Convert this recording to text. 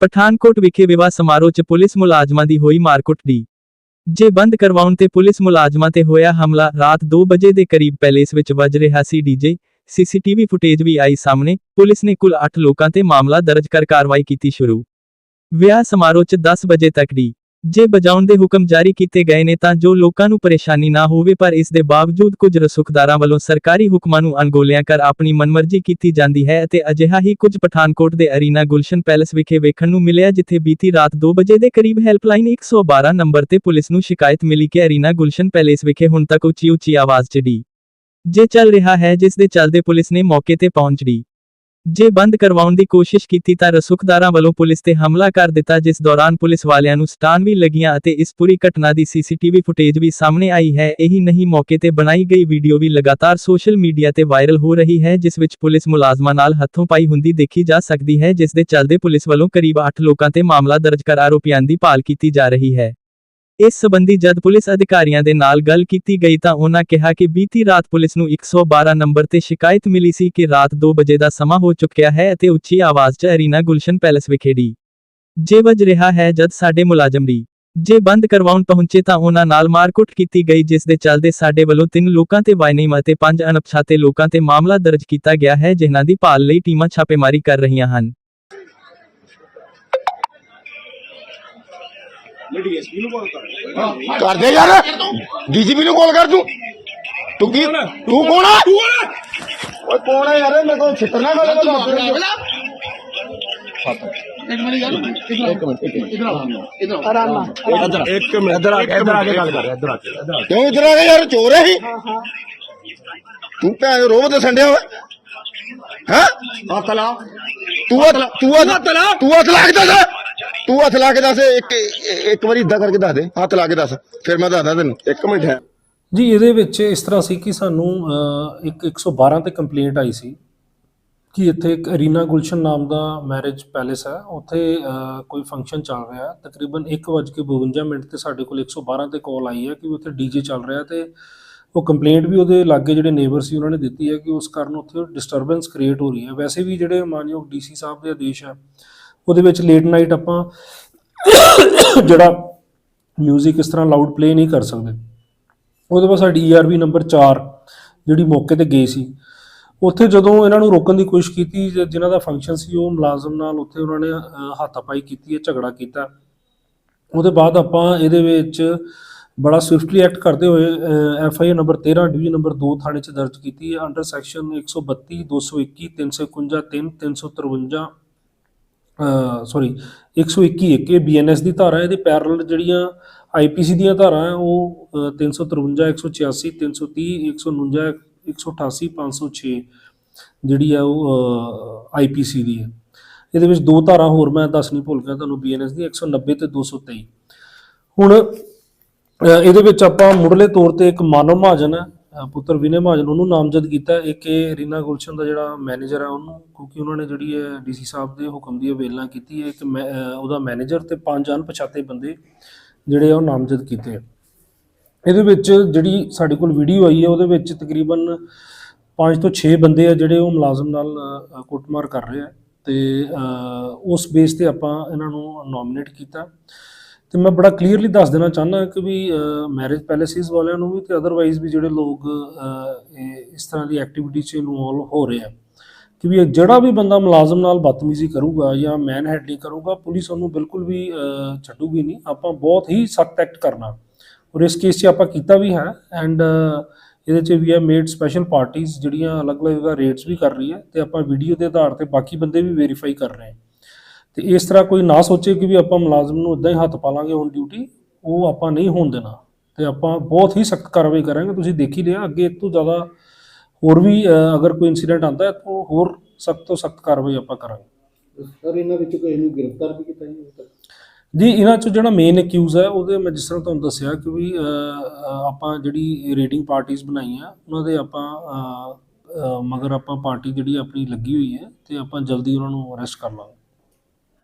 ਪਠਾਨਕੋਟ ਵਿਖੇ ਵਿਵਾਹ ਸਮਾਰੋਹ 'ਚ ਪੁਲਿਸ ਮੁਲਾਜ਼ਮਾਂ ਦੀ ਹੋਈ ਮਾਰਕੁੱਟ ਦੀ। ਜੇ ਬੰਦ ਕਰਵਾਉਣ ਤੇ ਪੁਲਿਸ ਮੁਲਾਜ਼ਮਾਂ ਤੇ ਹੋਇਆ ਹਮਲਾ, ਰਾਤ 2 ਵਜੇ ਦੇ ਕਰੀਬ ਪੈਲੇਸ ਵਿੱਚ ਵੱਜ ਰਿਹਾ ਸੀ ਡੀਜੇ ਸੀਸੀਟੀਵੀ ਫੁਟੇਜ ਵੀ ਆਈ ਸਾਹਮਣੇ। ਪੁਲਿਸ ਨੇ ਕੁੱਲ 8 ਲੋਕਾਂ ਤੇ ਮਾਮਲਾ ਦਰਜ ਕਰ ਕਾਰਵਾਈ ਕੀਤੀ ਸ਼ੁਰੂ। ਵਿਆਹ ਸਮਾਰੋਹ 'ਚ 10 ਵਜੇ ਤੱਕ ਡੀ। ਜੇ ਬਜਾਉਣ ਦੇ ਹੁਕਮ ਜਾਰੀ ਕੀਤੇ ਗਏ ਨੇ ਤਾਂ ਜੋ ਲੋਕਾਂ ਨੂੰ ਪਰੇਸ਼ਾਨੀ ਨਾ ਹੋਵੇ, ਪਰ ਇਸ ਦੇ ਬਾਵਜੂਦ ਕੁਝ ਰਸੁਖਦਾਰਾਂ ਵੱਲੋਂ ਸਰਕਾਰੀ ਹੁਕਮਾਂ ਨੂੰ ਅਣਗੌਲਿਆਂ ਕਰ ਆਪਣੀ ਮਨਮਰਜ਼ੀ ਕੀਤੀ ਜਾਂਦੀ ਹੈ ਅਤੇ ਅਜਿਹਾ ਹੀ ਕੁਝ ਪਠਾਨਕੋਟ ਦੇ ਅਰੀਨਾ ਗੁਲਸ਼ਨ ਪੈਲੇਸ ਵਿਖੇ ਵੇਖਣ ਨੂੰ ਮਿਲਿਆ ਜਿੱਥੇ ਬੀਤੀ ਰਾਤ 2 ਵਜੇ ਦੇ ਕਰੀਬ ਹੈਲਪਲਾਈਨ 112 ਨੰਬਰ ਤੇ ਪੁਲਿਸ ਨੂੰ ਸ਼ਿਕਾਇਤ ਮਿਲੀ ਕਿ ਅਰੀਨਾ ਗੁਲਸ਼ਨ ਪੈਲੇਸ ਵਿਖੇ ਹੁਣ ਤੱਕ ਉੱਚੀ ਉੱਚੀ ਆਵਾਜ਼ 'ਚ ਡੀ ਜੇ ਚੱਲ ਰਿਹਾ ਹੈ, ਜਿਸ ਦੇ ਚੱਲਦੇ ਪੁਲਿਸ ਨੇ ਮੌਕੇ ਤੇ ਪਹੁੰਚ ਡੀ ਜੇ ਬੰਦ ਕਰਵਾਉਣ ਦੀ ਕੋਸ਼ਿਸ਼ ਕੀਤੀ ਤਾਂ ਰਸੁਖਦਾਰਾਂ ਵੱਲੋਂ ਪੁਲਿਸ ਤੇ ਹਮਲਾ ਕਰ ਦਿੱਤਾ, ਜਿਸ ਦੌਰਾਨ ਪੁਲਿਸ ਵਾਲਿਆਂ ਨੂੰ ਸਟਾਨ ਵੀ ਲੱਗੀਆਂ ਅਤੇ ਇਸ ਪੂਰੀ ਘਟਨਾ ਦੀ ਸੀਸੀਟੀਵੀ ਫੁਟੇਜ ਵੀ ਸਾਹਮਣੇ ਆਈ ਹੈ। ਇਹੀ ਨਹੀਂ, ਮੌਕੇ ਤੇ ਬਣਾਈ ਗਈ ਵੀਡੀਓ ਵੀ ਲਗਾਤਾਰ ਸੋਸ਼ਲ ਮੀਡੀਆ ਤੇ ਵਾਇਰਲ ਹੋ ਰਹੀ ਹੈ, ਜਿਸ ਵਿੱਚ ਪੁਲਿਸ ਮੁਲਾਜ਼ਮਾਂ ਨਾਲ ਹੱਥੋਂ ਪਾਈ ਹੁੰਦੀ ਦੇਖੀ ਜਾ ਸਕਦੀ ਹੈ, ਜਿਸ ਦੇ ਚੱਲਦੇ ਪੁਲਿਸ ਵੱਲੋਂ ਕਰੀਬ 8 ਲੋਕਾਂ ਤੇ ਮਾਮਲਾ ਦਰਜ ਕਰ ਆਰੋਪੀਆਂ ਦੀ ਭਾਲ ਕੀਤੀ ਜਾ ਰਹੀ ਹੈ। ਇਸ ਸਬੰਧੀ ਜਦ ਪੁਲਿਸ ਅਧਿਕਾਰੀਆਂ ਦੇ ਨਾਲ ਗੱਲ ਕੀਤੀ ਗਈ ਤਾਂ ਉਹਨਾਂ ਕਿਹਾ ਕਿ ਬੀਤੀ ਰਾਤ ਪੁਲਿਸ ਨੂੰ 112 ਨੰਬਰ ਤੇ ਸ਼ਿਕਾਇਤ ਮਿਲੀ ਸੀ ਕਿ ਰਾਤ 2 ਵਜੇ ਦਾ ਸਮਾਂ ਹੋ ਚੁੱਕਿਆ ਹੈ ਅਤੇ ਉੱਚੀ ਆਵਾਜ਼ 'ਚ ਅਰੀਨਾ ਗੁਲਸ਼ਨ ਪੈਲੇਸ ਵਿਖੇ ਡੀ. ਜੇ ਵੱਜ ਰਿਹਾ ਹੈ ਜਦ ਸਾਡੇ ਮੁਲਾਜ਼ਮ ਡੀ. ਜੇ ਬੰਦ ਕਰਵਾਉਣ ਪਹੁੰਚੇ ਤਾਂ ਉਹਨਾਂ ਨਾਲ ਮਾਰਕੁੱਟ ਕੀਤੀ ਗਈ ਜਿਸ ਦੇ ਚੱਲਦੇ ਸਾਡੇ ਵੱਲੋਂ ਤਿੰਨ ਲੋਕਾਂ ਤੇ ਵਾਇਨੇਮ ਅਤੇ ਪੰਜ ਅਣਪਛਾਤੇ ਲੋਕਾਂ ਤੇ ਮਾਮਲਾ ਦਰਜ ਕੀਤਾ ਗਿਆ ਹੈ ਜਿਨ੍ਹਾਂ ਦੀ ਭਾਲ ਲਈ ਟੀਮਾਂ ਛਾਪੇਮਾਰੀ ਕਰ ਰਹੀਆਂ ਹਨ। ਕਰ ਦੇ ਯਾਰ। ਡੀਜੀਪੀ ਨੂੰ ਕਾਲ ਕਰ ਤੂੰ। ਤੂੰ ਕੀ ਤੂੰ ਕੌਣ ਆ? ਓਏ ਕੌਣ ਆ ਯਾਰ? ਮੇਰੇ ਕੋਲ ਛਿੱਤਰ ਨਾ ਗੱਲ ਇੱਕ ਮਿੰਟ ਇੱਕ ਮਿੰਟ। ਇੱਕ ਮਿੰਟ ਇਧਰ ਆ। ਕੇ ਇਧਰ ਆ ਕੇ ਗੱਲ ਕਰ। ਇਧਰ ਆ ਕੇ ਕਿਉਂ ਇਧਰ ਆ ਕੇ ਯਾਰ ਚੋਰ ਹੈ ਹੀ। ਤੂੰ ਭੈਣ ਰੋਬ ਤੇ ਸੰਡਿਆ ਓਏ। ਹੈ? ਹੱਥ ਲਾ। ਤੂੰ ਤੂੰ ਤੂੰ ਹੱਥ ਲਾ ਕੇ ਦੱਸ। ਤੂੰ ਹੱਥ ਲਾ ਕੇ ਦੱਸ, ਇੱਕ ਇੱਕ ਵਾਰੀ ਇਦਾਂ ਕਰਕੇ ਦੱਸ ਦੇ, ਹੱਥ ਲਾ ਕੇ ਦੱਸ, ਫਿਰ ਮੈਂ ਦੱਸਦਾ ਤੈਨੂੰ। ਇੱਕ ਮਿੰਟ ਹੈ। ਜੀ, ਇਹਦੇ ਵਿੱਚ ਇਸ ਤਰ੍ਹਾਂ ਸੀ ਕਿ ਸਾਨੂੰ ਇੱਕ 112 ਤੇ ਕੰਪਲੇਂਟ ਆਈ ਸੀ ਕਿ ਇੱਥੇ ਇੱਕ ਅਰੀਨਾ ਗੁਲਸ਼ਨ ਨਾਮ ਦਾ ਮੈਰਿਜ ਪੈਲੇਸ ਹੈ। ਉੱਥੇ ਕੋਈ ਫੰਕਸ਼ਨ ਚੱਲ ਰਿਹਾ ਤਕਰੀਬਨ 1:52 ਮਿੰਟ ਤੇ ਸਾਡੇ ਕੋਲ 112 ਤੇ ਕਾਲ ਆਈ ਹੈ ਕਿ ਉੱਥੇ ਡੀਜੇ ਚੱਲ ਰਿਹਾ ਤੇ ਉਹ ਕੰਪਲੇਂਟ ਵੀ ਉਹਦੇ ਲਾਗੇ ਜਿਹੜੇ ਨੇਬਰ ਸੀ ਉਹਨਾਂ ਨੇ ਦਿੱਤੀ ਹੈ ਕਿ ਉਸ ਕਾਰਨ ਉੱਥੇ ਡਿਸਟਰਬੈਂਸ ਕ੍ਰੀਏਟ ਹੋ ਰਹੀ ਹੈ। ਵੈਸੇ ਵੀ ਜਿਹੜੇ ਮਾਨਯੋਗ ਡੀਸੀ ਸਾਹਿਬ ਦੇ ਆਦੇਸ਼ ਹੈ ਉਹਦੇ ਵਿੱਚ ਲੇਟ ਨਾਈਟ ਆਪਾਂ ਜਿਹੜਾ 뮤직 ਇਸ ਤਰ੍ਹਾਂ ਲਾਊਡ ਪਲੇ ਨਹੀਂ ਕਰ ਸਕਦੇ। ਉਹਦੇ ਬਾਅਦ ਸਾਡੀ ਈਆਰਬੀ ਨੰਬਰ 4 ਜਿਹੜੀ ਮੌਕੇ ਤੇ ਗਈ ਸੀ। ਉੱਥੇ ਜਦੋਂ ਇਹਨਾਂ ਨੂੰ ਰੋਕਣ ਦੀ ਕੋਸ਼ਿਸ਼ ਕੀਤੀ ਜ- ਜਿਨ੍ਹਾਂ ਦਾ ਫੰਕਸ਼ਨ ਸੀ, ਉਹ ਮੁਲਾਜ਼ਮ ਨਾਲ ਉੱਥੇ ਉਹਨਾਂ ਨੇ ਹੱਥਾਪਾਈ ਕੀਤੀ ਹੈ, ਝਗੜਾ ਕੀਤਾ। ਉਹਦੇ ਬਾਅਦ ਆਪਾਂ ਇਹਦੇ ਵਿੱਚ ਬੜਾ ਸਵਿਫਟਲੀ ਐਕਟ ਕਰਦੇ ਹੋਏ F I R number 13 division number 2 ਥਾਣੇ 'ਚ ਦਰਜ ਕੀਤੀ ਹੈ। ਅੰਡਰ ਸੈਕਸ਼ਨ 132 221 351 3 353 ਸੌਰੀ 121 ਇੱਕ ਇਹ ਬੀਐਨਐਸ ਦੀ ਧਾਰਾ ਇਹਦੇ ਪੈਰਲਲ ਜਿਹੜੀਆਂ ਆਈਪੀਸੀ ਦੀਆਂ ਧਾਰਾ ਹੈ ਉਹ ਅ, 353 186 330 149 188 506 ਜਿਹੜੀ ਆ ਉਹ ਆਈਪੀਸੀ ਦੀ ਹੈ। ਇਹਦੇ ਵਿੱਚ ਦੋ ਧਾਰਾ ਹੋਰ ਮੈਂ ਦੱਸ ਨਹੀਂ ਭੁੱਲ ਗਿਆ ਤੁਹਾਨੂੰ ਬੀਐਨਐਸ ਦੀ 190 ਤੇ 223 ਹੁਣ ਇਹਦੇ ਵਿੱਚ ਆਪਾਂ ਮੁੱਢਲੇ ਤੌਰ ਤੇ ਇੱਕ ਮਾਨਵ ਮਹਾਜਨ ਹੈ ਪੁੱਤਰ ਵਿਨੇ ਮਹਾਜਨ, ਉਹਨੂੰ ਨਾਮਜ਼ਦ ਕੀਤਾ ਇੱਕ ਇਹ ਰੀਨਾ ਗੁਲਸ਼ਨ ਦਾ ਜਿਹੜਾ ਮੈਨੇਜਰ ਹੈ ਉਹਨੂੰ, ਕਿਉਂਕਿ ਉਹਨਾਂ ਨੇ ਜਿਹੜੀ ਹੈ ਡੀਸੀ ਸਾਹਿਬ ਦੇ ਹੁਕਮ ਦੀ ਅਵੇਲਨਾ ਕੀਤੀ ਹੈ, ਇੱਕ ਮੈਂ- ਉਹਦਾ ਮੈਨੇਜਰ ਤੇ ਪੰਜ ਅਣਪਛਾਤੇ ਬੰਦੇ ਜਿਹੜੇ ਆ ਉਹ ਨਾਮਜ਼ਦ ਕੀਤੇ ਇਹਦੇ ਵਿੱਚ ਜਿਹੜੀ ਸਾਡੇ ਕੋਲ ਵੀਡੀਓ ਆਈ ਹੈ, ਉਹਦੇ ਵਿੱਚ ਤਕਰੀਬਨ 5 ਤੋਂ 6 ਬੰਦੇ ਆ ਜਿਹੜੇ ਉਹ ਮੁਲਾਜ਼ਮ ਨਾਲ ਕੁੱਟਮਾਰ ਕਰ ਰਹੇ ਆ ਤੇ ਉਸ ਬੇਸ ਤੇ ਆਪਾਂ ਇਹਨਾਂ ਨੂੰ ਨੋਮੀਨੇਟ ਕੀਤਾ। ਤੇ ਮੈਂ ਬੜਾ ਕਲੀਅਰਲੀ ਦੱਸ ਦੇਣਾ ਚਾਹੁੰਦਾ ਕਿ ਵੀ ਮੈਰਿਜ ਪੈਲੇਸਿਸ ਵਾਲਿਆਂ ਨੂੰ ਵੀ ਤੇ ਅਦਰਵਾਈਜ਼ ਵੀ ਜਿਹੜੇ ਲੋਕ ਇਹ ਇਸ ਤਰ੍ਹਾਂ ਦੀ ਐਕਟੀਵਿਟੀ 'ਚ ਇਨਵੋਲਵ ਹੋ ਰਹੇ ਆ, ਕਿ ਵੀ ਜਿਹੜਾ ਵੀ ਬੰਦਾ ਮੁਲਾਜ਼ਮ ਨਾਲ ਬਦਤਮੀਜ਼ੀ ਕਰੂਗਾ ਜਾਂ ਮੈਨ ਹੈਂਡਲਿੰਗ ਕਰੂਗਾ, ਪੁਲਿਸ ਉਹਨੂੰ ਬਿਲਕੁਲ ਵੀ ਛੱਡੂਗੀ ਨਹੀਂ। ਆਪਾਂ ਬਹੁਤ ਹੀ ਸਖਤ ਐਕਟ ਕਰਨਾ। ਔਰ ਇਸ ਕੇਸ 'ਚ ਆਪਾਂ ਕੀਤਾ ਵੀ ਹੈ ਐਂਡ ਇਹਦੇ 'ਚ ਵੀ ਹੈ ਮੇਡ ਸਪੈਸ਼ਲ ਪਾਰਟੀਆਂ ਜਿਹੜੀਆਂ ਅਲੱਗ-ਅਲੱਗ ਰੇਟਸ ਵੀ ਕਰ ਰਹੀ ਹੈ ਤੇ ਆਪਾਂ ਵੀਡੀਓ ਦੇ ਆਧਾਰ ਤੇ ਬਾਕੀ ਬੰਦੇ ਵੀ ਵੈਰੀਫਾਈ ਕਰ ਰਹੇ ਹਾਂ। ਤੇ ਇਸ ਤਰ੍ਹਾਂ ਕੋਈ ਨਾ ਸੋਚੇ ਕਿ ਵੀ ਆਪਾਂ ਮੁਲਾਜ਼ਮ ਨੂੰ ਇਦਾਂ ਹੀ ਹੱਥ ਪਾ ਲਾਂਗੇ ਔਨ ਡਿਊਟੀ ਉਹ ਆਪਾਂ ਨਹੀਂ ਹੋਣ ਦੇਣਾ। ਤੇ ਆਪਾਂ ਬਹੁਤ ਹੀ ਸਖਤ ਕਾਰਵਾਈ ਕਰਾਂਗੇ। ਤੁਸੀਂ ਦੇਖ ਹੀ ਲਿਆ ਅੱਗੇ ਇਸ ਤੋਂ ਜ਼ਿਆਦਾ ਹੋਰ ਵੀ ਅਗਰ ਕੋਈ ਇਨਸੀਡੈਂਟ ਆਉਂਦਾ ਹੈ ਤਾਂ ਹੋਰ ਸਖਤ ਤੋਂ ਸਖਤ ਕਾਰਵਾਈ ਆਪਾਂ ਕਰਾਂਗੇ। ਸਰ ਇਹਨਾਂ ਵਿੱਚ ਕੋਈ ਨੂੰ ਗ੍ਰਿਫਤਾਰ ਵੀ ਕੀਤਾ ਨਹੀਂ ਤੱਕ ਜੀ ਇਹਨਾਂ ਚੋਂ ਜਿਹੜਾ ਮੇਨ ਅਕਿਊਜ਼ ਹੈ ਉਹਦੇ ਮੈਂ ਜਿਸ ਤਰ੍ਹਾਂ ਤੁਹਾਨੂੰ ਦੱਸਿਆ ਕਿ ਵੀ ਆਪਾਂ ਜਿਹੜੀ ਰੇਟਿੰਗ ਪਾਰਟੀਆਂ ਬਣਾਈਆਂ ਉਹਨਾਂ ਦੇ ਆਪਾਂ ਮਗਰ ਆਪਾਂ ਪਾਰਟੀ ਜਿਹੜੀ ਆਪਣੀ ਲੱਗੀ ਹੋਈ ਹੈ ਤੇ ਆਪਾਂ ਜਲਦੀ ਉਹਨਾਂ ਨੂੰ ਅਰੈਸਟ ਕਰ ਲਾਂਗੇ।